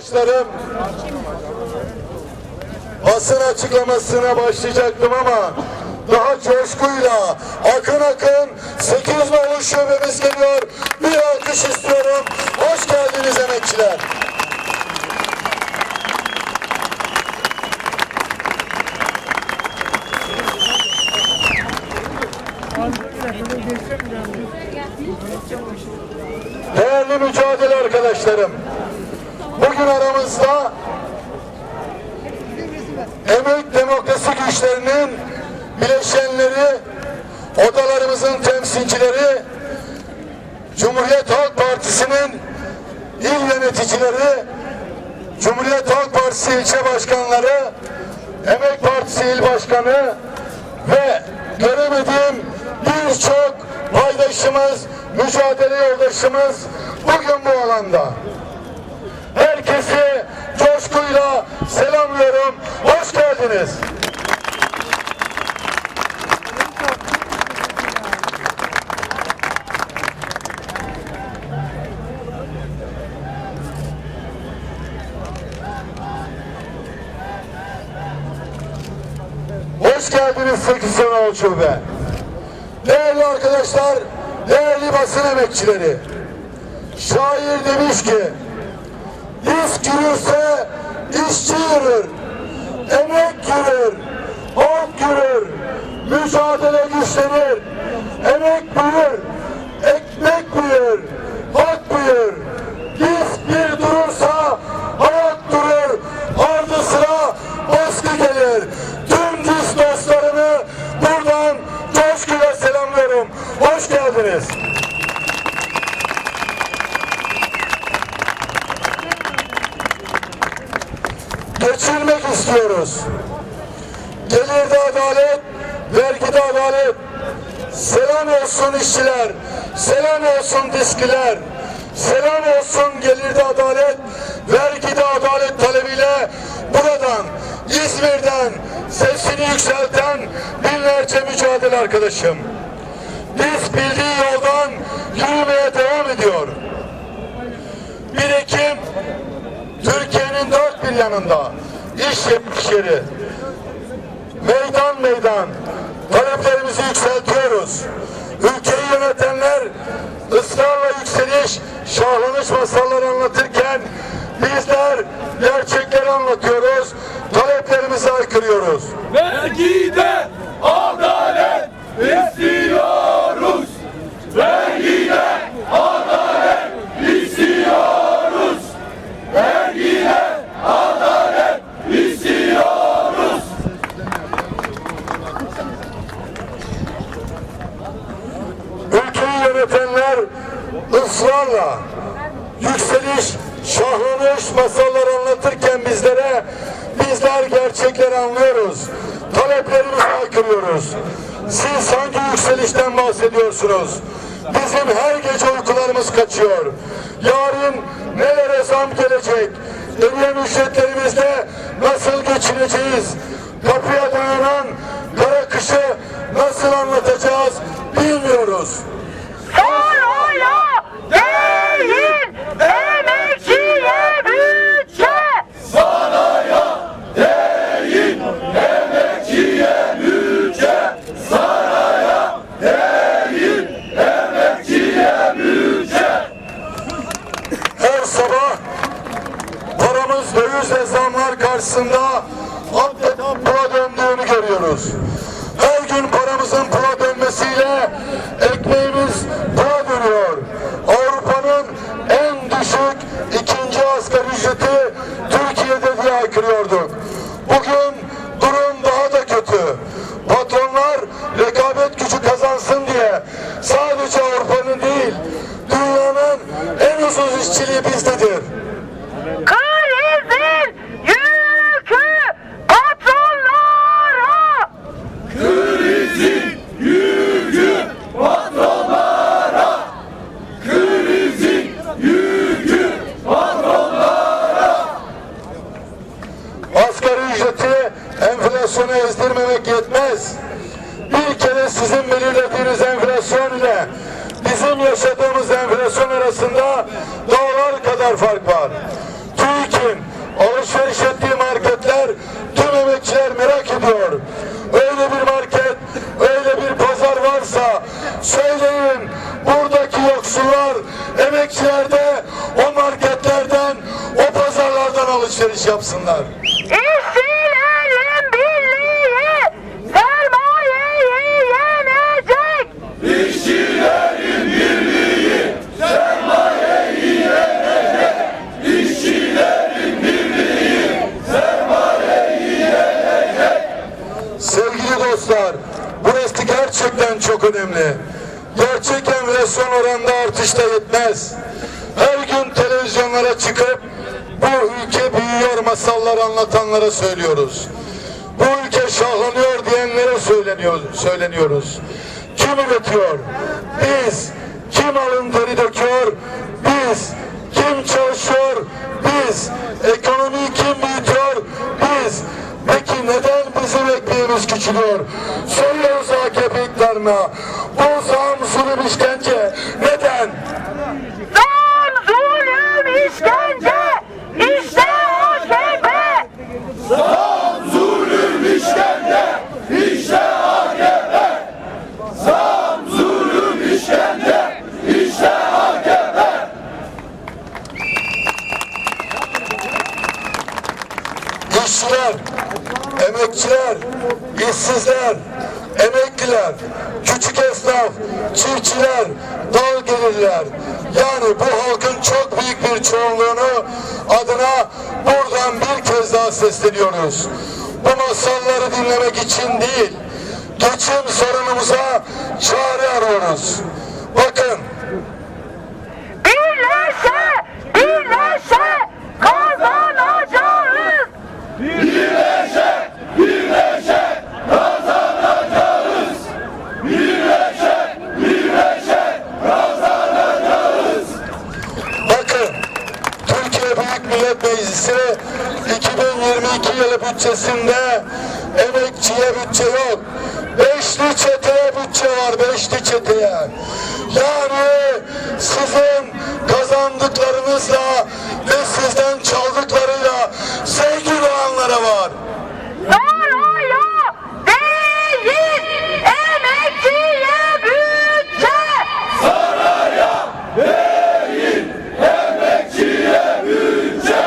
Arkadaşlarım basın açıklamasına başlayacaktım ama daha coşkuyla akın akın 8 nolu şubemiz geliyor. Bir alkış istiyorum. Hoş geldiniz emekçiler. Değerli mücadele arkadaşlarım, bugün aramızda emek demokrasi güçlerinin bileşenleri, odalarımızın temsilcileri, Cumhuriyet Halk Partisi'nin il yöneticileri, Cumhuriyet Halk Partisi ilçe başkanları, Emek Partisi il başkanı ve göremediğim birçok paydaşımız, mücadele yoldaşımız bugün bu alanda. Herkesi coşkuyla selamlıyorum. Hoş geldiniz. Hoş geldiniz 8 Sanal Şube. Değerli arkadaşlar, değerli basın emekçileri. Şair demiş ki, İş yürürse işçi yürür, emek yürür, halk yürür, mücadele güçlenir, emek büyür, ekmek büyür, halk büyür. Biz bir durursa hayat durur, ardı sıra baskı gelir. Tüm diz dostlarımı buradan coşkuyla selamlıyorum. Hoş geldiniz. geçirmek istiyoruz. Gelirde adalet, vergide adalet. Selam olsun işçiler, selam olsun diskiler, selam olsun gelirde adalet, vergide adalet talebiyle buradan, İzmir'den sesini yükselten binlerce mücadele arkadaşım. Biz bildiği yoldan yürümeye devam ediyor. 1 Ekim Türkiye'nin dört bir yanında iş yapmış yeri. Meydan meydan taleplerimizi yükseltiyoruz. Ülkeyi yönetenler ısrarla yükseliş, şahlanış masalları anlatırken bizler gerçekleri anlatıyoruz, taleplerimizi aykırıyoruz. Vergide adalet istiyoruz. Vergide adalet istiyoruz. Vergide adalet istiyoruz. Ülkeyi yönetenler ısrarla yükseliş, şahlanış masalları anlatırken bizlere bizler gerçekleri anlıyoruz. Taleplerimizi aykırıyoruz. Siz hangi yükselişten bahsediyorsunuz? Bizim her gece uykularımız kaçıyor. Yarın nelere zam gelecek? Eriyen ücretlerimizde nasıl geçineceğiz? Kapıya dayanan kara kışı nasıl anlatacağız bilmiyoruz. Saraya değil, emekçiye bütçe. Saraya değil emekçiye bütçe. Saraya değil emekçiye bütçe. Her sabah paramız dövizle zamlar karşısında adeta pula döndüğünü görüyoruz. Bizim yaşadığımız enflasyon arasında dağlar kadar fark var. TÜİK için alışveriş ettiği marketler tüm emekçiler merak ediyor. Öyle bir market, öyle bir pazar varsa söyleyin buradaki yoksullar emekçilerde o marketlerden, o pazarlardan alışveriş yapsınlar. Burası gerçekten çok önemli. Gerçek enflasyon oranında artışta yetmez. Her gün televizyonlara çıkıp bu ülke büyüyor masalları anlatanlara söylüyoruz. Bu ülke şahlanıyor diyenlere söyleniyor, söyleniyoruz. Kim üretiyor? Biz. Kim alın teri döküyor? Biz. Kim çalışıyor? Biz. Ekonomiyi kim büyütüyor? Biz. Peki neden bizim ekmeğimiz küçülüyor? Soruyoruz İktidarına. Bu zam, zulüm, işkence neden? Zam, zulüm, işkence. İşte AKP. Zam, zulüm, işkence. İşte AKP. Zam, zulüm, işkence. İşte AKP. İşçiler, emekçiler, işsizler, emekliler, küçük esnaf, çiftçiler, dal gelirler. Yani bu halkın çok büyük bir çoğunluğunu adına buradan bir kez daha sesleniyoruz. Bu masalları dinlemek için değil, geçim sorunumuza çare arıyoruz. Bakın bütçesinde emekçiye bütçe yok. Beşli çeteye bütçe var, beşli çeteye. Yani sizin kazandıklarınızla ve sizden çaldıklarıyla zengin olanlara var. Saraya değil, emekçiye bütçe. Saraya değil, emekçiye bütçe.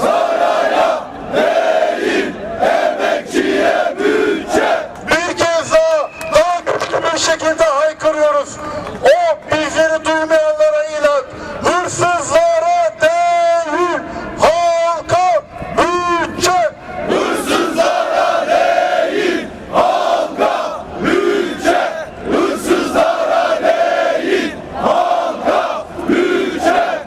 Saraya değil, emekçiye bütçe. Bir kez daha daha güçlü bir şekilde haykırıyoruz. O bizleri duymayanlara ilan. Hırsızlara değil, halka bütçe. Hırsızlara değil, halka bütçe. Hırsızlara değil, halka bütçe.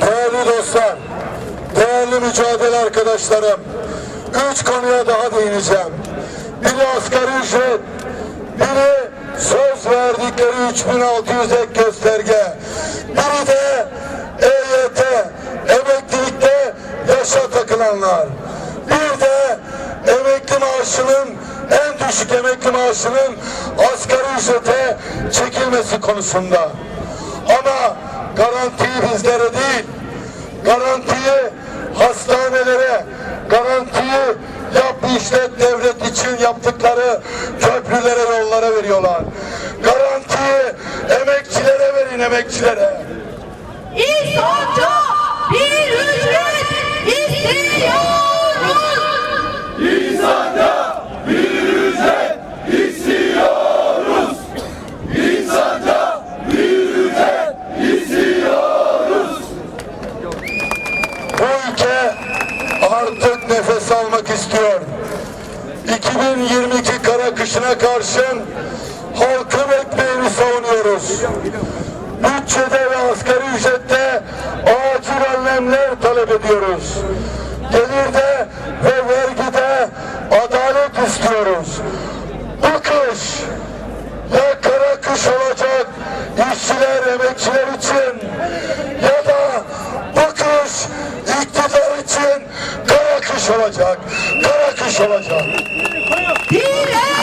Değerli dostlar, değerli mücadele arkadaşlarım, üç konuya daha değineceğim. Biri asgari ücret, biri söz verdikleri 3600 ek gösterge, biri de EYT, emeklilikte yaşa takılanlar, bir de emekli maaşının en düşük emekli maaşının asgari ücrete çekilmesi konusunda. Ama garantiyi bizlere değil, garantiyi hastanelere, garantiyi yap işlet devlet için yaptıkları köprülere, yollara veriyorlar. Garantiyi emekçilere verin, emekçilere. İnsanca bir ücret istiyoruz. İnsanca bir ücret istiyoruz. İnsanca bir ücret istiyoruz. Bu ülke artık nefes almak istiyor. 2022 kışına karşın halkın ekmeğini savunuyoruz. Bütçede ve asgari ücrette acil önlemler talep ediyoruz. Gelirde ve vergide adalet istiyoruz. Bu kış ya kara kış olacak işçiler, emekçiler için ya da bu kış iktidar için kara kış olacak. Kara kış olacak. Direne,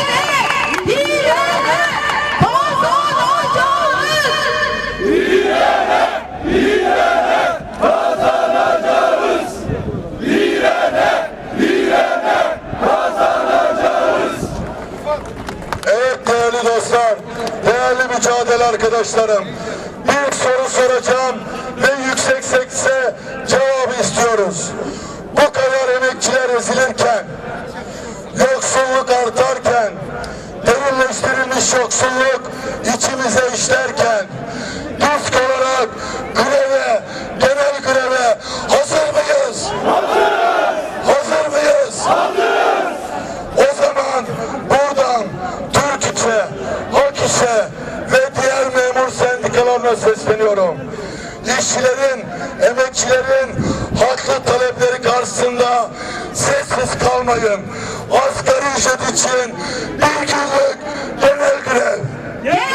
Evet değerli dostlar, değerli mücadele arkadaşlarım. Bir soru soracağım ve yüksek sekse cevabı istiyoruz. Bu kadar emekçiler ezilirken, yoksulluk artarken, derinleştirilmiş yoksulluk içimize işlerken, disk olarak sessiz kalmayın. Asgari ücret için bir günlük genel grev. Genel